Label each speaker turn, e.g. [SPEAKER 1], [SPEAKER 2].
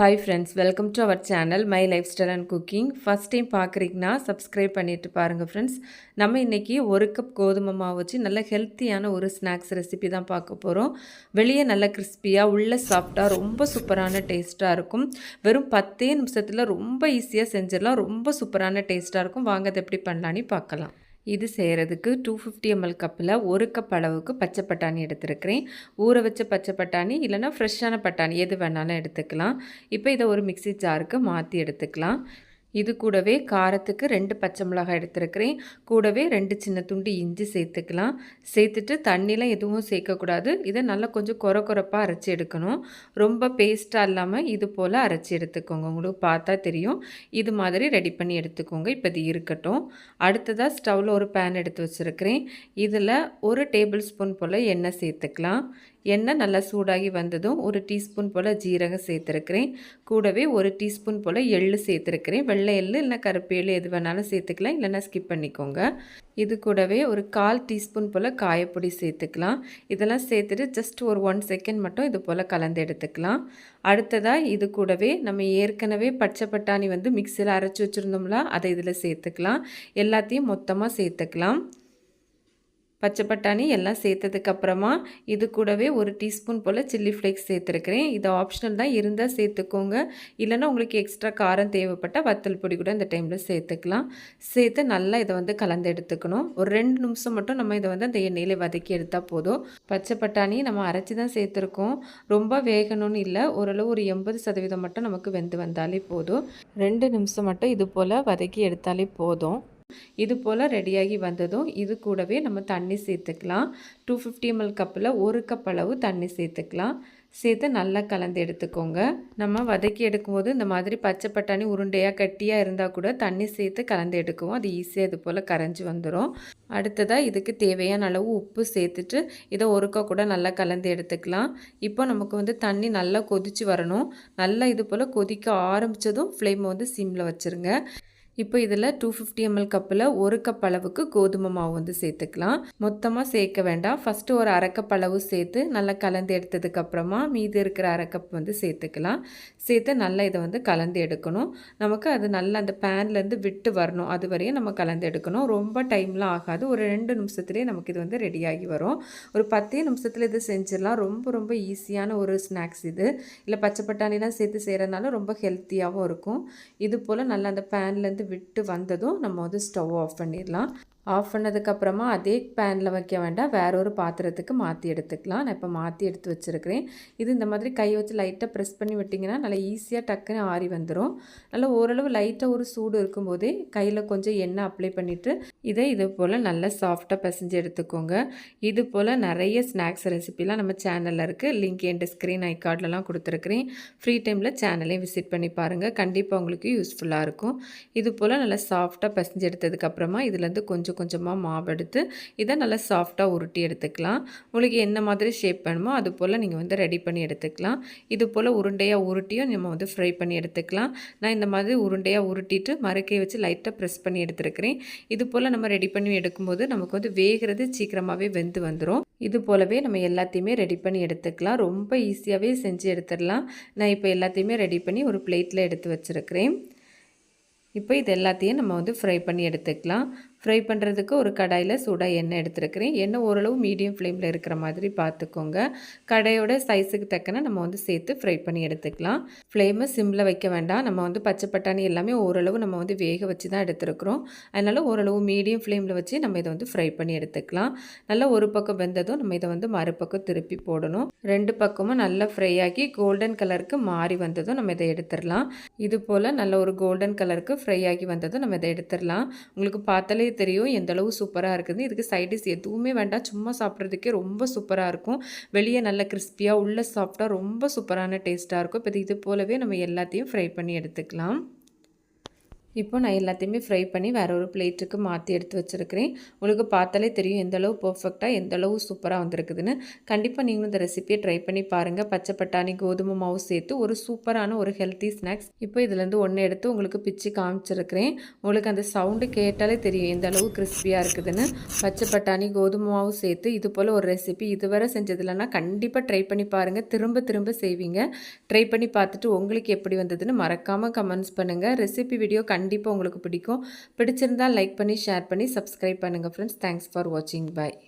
[SPEAKER 1] Hi friends welcome to our channel my lifestyle and cooking first time பார்க்குறீங்கன்னா subscribe பண்ணிட்டு பாருங்கள் friends நம்ம இன்றைக்கி ஒரு கப் கோதுமை மாவு வச்சு நல்ல ஹெல்த்தியான ஒரு ஸ்நாக்ஸ் ரெசிபி தான் பார்க்க போகிறோம் வெளியே நல்ல கிறிஸ்பியாக உள்ளே சாஃப்டாக ரொம்ப சூப்பரான டேஸ்ட்டாக இருக்கும். வெறும் பத்தே நிமிஷத்தில் ரொம்ப ஈஸியாக செஞ்சிடலாம். ரொம்ப சூப்பரான டேஸ்ட்டாக இருக்கும். வாங்க அதை எப்படி பண்ணலான்னு பார்க்கலாம். இது செய்கிறதுக்கு டூ ஃபிஃப்டி எம்எல் கப்பில் ஒரு கப் அளவுக்கு பச்சை பட்டாணி எடுத்துருக்கிறேன். ஊற வச்ச பச்சை பட்டாணி இல்லைனா ஃப்ரெஷ்ஷான பட்டாணி எது வேணாலும் எடுத்துக்கலாம். இப்போ இதை ஒரு மிக்சி ஜாருக்கு மாற்றி எடுத்துக்கலாம். இது கூடவே காரத்துக்கு ரெண்டு பச்சை மிளகாய் எடுத்துருக்கிறேன். கூடவே ரெண்டு சின்ன துண்டு இஞ்சி சேர்த்துக்கலாம். சேர்த்துட்டு தண்ணிலாம் எதுவும் சேர்க்கக்கூடாது. இதை நல்லா கொஞ்சம் குறை குறைப்பாக அரைச்சி எடுக்கணும். ரொம்ப பேஸ்ட்டாக இல்லாமல் இது போல் அரைச்சி எடுத்துக்கோங்க. உங்களுக்கு பார்த்தா தெரியும். இது மாதிரி ரெடி பண்ணி எடுத்துக்கோங்க. இப்போ இது இருக்கட்டும். அடுத்ததாக ஸ்டவ்வில் ஒரு பேன் எடுத்து வச்சுருக்கிறேன். இதில் ஒரு டேபிள் ஸ்பூன் போல் எண்ணெய் சேர்த்துக்கலாம். எண்ணெய் நல்லா சூடாகி வந்ததும் ஒரு டீஸ்பூன் போல் ஜீரகம் சேர்த்துருக்கிறேன். கூடவே ஒரு டீஸ்பூன் போல் எள்ளு சேர்த்துருக்கிறேன். வெள்ளை எள்ளு இல்லை கருப்பு எள்ளு எது வேணாலும் சேர்த்துக்கலாம் இல்லைன்னா ஸ்கிப் பண்ணிக்கோங்க. இது கூடவே ஒரு கால் டீஸ்பூன் போல் காயப்பொடி சேர்த்துக்கலாம். இதெல்லாம் சேர்த்துட்டு ஜஸ்ட் ஒரு ஒன் செகண்ட் மட்டும் இது போல் கலந்து எடுத்துக்கலாம். அடுத்ததாக இது கூடவே நம்ம ஏற்கனவே பச்சை பட்டாணி வந்து மிக்சியில் அரைச்சி வச்சுருந்தோம்ல அதை இதில் சேர்த்துக்கலாம். எல்லாத்தையும் மொத்தமாக சேர்த்துக்கலாம். பச்சை பட்டாணி எல்லாம் சேர்த்ததுக்கப்புறமா இது கூடவே ஒரு டீஸ்பூன் போல் சில்லி ஃப்ளேக்ஸ் சேர்த்துருக்கிறேன். இது ஆப்ஷனல் தான் இருந்தால் சேர்த்துக்கோங்க. இல்லைனா உங்களுக்கு எக்ஸ்ட்ரா காரம் தேவைப்பட்டால் வத்தல் பொடி கூட இந்த டைமில் சேர்த்துக்கலாம். சேர்த்து நல்லா இதை வந்து கலந்து எடுத்துக்கணும். ஒரு ரெண்டு நிமிஷம் மட்டும் நம்ம இதை வந்து அந்த எண்ணெயில் வதக்கி எடுத்தால் போதும். பச்சை பட்டாணி நம்ம அரைச்சி தான் சேர்த்துருக்கோம். ரொம்ப வேகணும்னு இல்லை. ஓரளவு ஒரு எண்பது சதவீதம் மட்டும் நமக்கு வெந்து வந்தாலே போதும். ரெண்டு நிமிஷம் மட்டும் இது போல் வதக்கி எடுத்தாலே போதும். இது போல் ரெடியாகி வந்ததும் இது கூடவே நம்ம தண்ணி சேர்த்துக்கலாம். டூ ஃபிஃப்டி எம்எல் கப்பில் ஒரு கப் அளவு தண்ணி சேர்த்துக்கலாம். சேர்த்து நல்லா கலந்து எடுத்துக்கோங்க. நம்ம வதக்கி எடுக்கும்போது இந்த மாதிரி பச்சை பட்டாணி உருண்டையாக கட்டியாக இருந்தால் கூட தண்ணி சேர்த்து கலந்து எடுக்குவோம். அது ஈஸியாக இது போல் கரைஞ்சி வந்துடும் அடுத்ததாக இதுக்கு தேவையான அளவு உப்பு சேர்த்துட்டு இதை ஒருக்கா கூட நல்லா கலந்து எடுத்துக்கலாம். இப்போ நமக்கு வந்து தண்ணி நல்லா கொதித்து வரணும். நல்லா இது போல் கொதிக்க ஆரம்பித்ததும் ஃப்ளேமை வந்து சிம்மில் வச்சுருங்க. இப்போ இதில் டூ ஃபிஃப்டி எம்எல் கப்பில் ஒரு கப் அளவுக்கு கோதுமை மாவு வந்து சேர்த்துக்கலாம். மொத்தமாக சேர்க்க வேண்டாம். ஃபஸ்ட்டு ஒரு அரைக்கப் அளவு சேர்த்து நல்லா கலந்து எடுத்ததுக்கப்புறமா மீதி இருக்கிற அரை கப் வந்து சேர்த்துக்கலாம். சேர்த்து நல்லா இதை வந்து கலந்து எடுக்கணும். நமக்கு அது நல்லா அந்த பேன்லேருந்து விட்டு வரணும். அது வரையும் நம்ம கலந்து எடுக்கணும். ரொம்ப டைம்லாம் ஆகாது. ஒரு ரெண்டு நிமிஷத்துலேயே நமக்கு இது வந்து ரெடியாகி வரும். ஒரு பத்தே நிமிஷத்தில் இது செஞ்சிடலாம். ரொம்ப ரொம்ப ஈஸியான ஒரு ஸ்நாக்ஸ் இது. இல்லை பச்சை பட்டாணிலாம் சேர்த்து செய்கிறதுனால ரொம்ப ஹெல்த்தியாகவும் இருக்கும். இது போல் நல்லா அந்த பேன்லேருந்து விட்டு வந்ததும் நம்ம வந்து ஸ்டவ் ஆஃப் பண்ணிடலாம். ஆஃப் பண்ணதுக்கப்புறமா அதே பேனில் வைக்க வேண்டாம். வேற ஒரு பாத்திரத்துக்கு மாற்றி எடுத்துக்கலாம். நான் இப்போ மாற்றி எடுத்து வச்சுருக்கிறேன். இது இந்த மாதிரி கை வச்சு லைட்டாக ப்ரெஸ் பண்ணி விட்டிங்கன்னா நல்லா ஈஸியாக டக்குன்னு ஆறி வந்துடும் நல்லா ஓரளவு லைட்டாக ஒரு சூடு இருக்கும்போதே கையில் கொஞ்சம் எண்ணெய் அப்ளை பண்ணிவிட்டு இதை இது போல் நல்லா சாஃப்டாக பிசைஞ்சு எடுத்துக்கோங்க. இது போல் நிறைய ஸ்நாக்ஸ் ரெசிபிலாம் நம்ம சேனலில் இருக்குது லிங்க் என் ஸ்க்ரீன் ஐ கார்ட்லலாம் கொடுத்துருக்குறேன். ஃப்ரீ டைமில் சேனலையும் விசிட் பண்ணி பாருங்கள் கண்டிப்பாக உங்களுக்கு யூஸ்ஃபுல்லாக இருக்கும். இது போல் நல்லா சாஃப்டாக பிசைஞ்சு எடுத்ததுக்கப்புறமா இதுலேருந்து கொஞ்சம் கொஞ்சம் கொஞ்சமாக மாவு எடுத்து இதை நல்லா சாஃப்டாக உருட்டி எடுத்துக்கலாம். உங்களுக்கு என்ன மாதிரி ஷேப் வேணுமோ அது போல் நீங்கள் வந்து ரெடி பண்ணி எடுத்துக்கலாம். இது போல் உருண்டையாக உருட்டியும் நம்ம வந்து ஃப்ரை பண்ணி எடுத்துக்கலாம். நான் இந்த மாதிரி உருண்டையாக உருட்டிட்டு மறுக்கை வச்சு லைட்டாக ப்ரெஸ் பண்ணி எடுத்துருக்கிறேன். இது போல் நம்ம ரெடி பண்ணி எடுக்கும்போது நமக்கு வந்து வேகிறது சீக்கிரமாகவே வெந்து வந்துடும் இது போலவே நம்ம எல்லாத்தையுமே ரெடி பண்ணி எடுத்துக்கலாம். ரொம்ப ஈஸியாகவே செஞ்சு எடுத்துடலாம். நான் இப்போ எல்லாத்தையுமே ரெடி பண்ணி ஒரு பிளேட்டில் எடுத்து வச்சுருக்கிறேன். இப்போ இது எல்லாத்தையும் நம்ம வந்து ஃப்ரை பண்ணி எடுத்துக்கலாம். ஃப்ரை பண்ணுறதுக்கு ஒரு கடாயில் சூடாக எண்ணெய் எடுத்துருக்கிறேன். எண்ணெய் ஓரளவு மீடியம் ஃப்ளேமில் இருக்கிற மாதிரி பார்த்துக்கோங்க கடையோட சைஸுக்கு தக்கன நம்ம வந்து சேர்த்து ஃப்ரை பண்ணி எடுத்துக்கலாம். ஃப்ளேமை சிம்மில் வைக்க வேண்டாம். நம்ம வந்து பச்சை பட்டாணி எல்லாமே ஓரளவு நம்ம வந்து வேக வச்சு தான் எடுத்துருக்குறோம். அதனால் ஓரளவு மீடியம் ஃப்ளேமில் வச்சு நம்ம இதை வந்து ஃப்ரை பண்ணி எடுத்துக்கலாம். நல்லா ஒரு பக்கம் வெந்ததும் நம்ம இதை வந்து மறுபக்கம் திருப்பி போடணும். ரெண்டு பக்கமும் நல்லா ஃப்ரை ஆகி கோல்டன் கலருக்கு மாறி வந்ததும் நம்ம இதை எடுத்துடலாம். இது போல் நல்ல ஒரு கோல்டன் கலருக்கு ஃப்ரை ஆகி வந்ததும் நம்ம இதை எடுத்துடலாம். உங்களுக்கு பார்த்தாலே தெரியும். எந்த அளவு சூப்பராக இருக்குது இதுக்கு சைடிஸ் எதுவுமே வேண்டாம். சும்மா சாப்பிட்றதுக்கே ரொம்ப சூப்பராக இருக்கும். வெளியே நல்ல கிறிஸ்பியாக உள்ளே சாப்பிட்டா ரொம்ப சூப்பரான டேஸ்ட்டாக இருக்கும். இப்போ இது போலவே நம்ம எல்லாத்தையும் ஃப்ரை பண்ணி எடுத்துக்கலாம். இப்போ நான் எல்லாத்தையுமே ஃப்ரை பண்ணி வேற ஒரு பிளேட்டுக்கு மாற்றி எடுத்து வச்சுருக்கிறேன். உங்களுக்கு பார்த்தாலே தெரியும் எந்த அளவு பர்ஃபெக்டாக எந்தளவு சூப்பராக வந்திருக்குதுன்னு. கண்டிப்பாக நீங்களும் இந்த ரெசிபியை ட்ரை பண்ணி பாருங்கள் பச்சை பட்டாணி கோதுமை மாவு சேர்த்து ஒரு சூப்பரான ஒரு ஹெல்த்தி ஸ்நாக்ஸ் இப்போ இதுலேருந்து ஒன்று எடுத்து உங்களுக்கு பிச்சு காமிச்சிருக்கிறேன். உங்களுக்கு அந்த சவுண்டு கேட்டாலே தெரியும் எந்தளவு கிறிஸ்பியாக இருக்குதுன்னு. பச்சை பட்டாணி கோதுமை மாவு சேர்த்து இது போல் ஒரு ரெசிபி இதுவரை செஞ்சதுலன்னா கண்டிப்பாக ட்ரை பண்ணி பாருங்கள் திரும்ப திரும்ப செய்வீங்க. ட்ரை பண்ணி பார்த்துட்டு உங்களுக்கு எப்படி வந்ததுன்னு மறக்காமல் கமெண்ட்ஸ் பண்ணுங்கள் ரெசிபி வீடியோ கண்டிப்பாக உங்களுக்கு பிடிக்கும். பிடிச்சிருந்தால் லைக் பண்ணி ஷேர் பண்ணி சப்ஸ்கிரைப் பண்ணுங்கள் ஃப்ரெண்ட்ஸ் தேங்க்ஸ் ஃபார் வாட்சிங் பாய்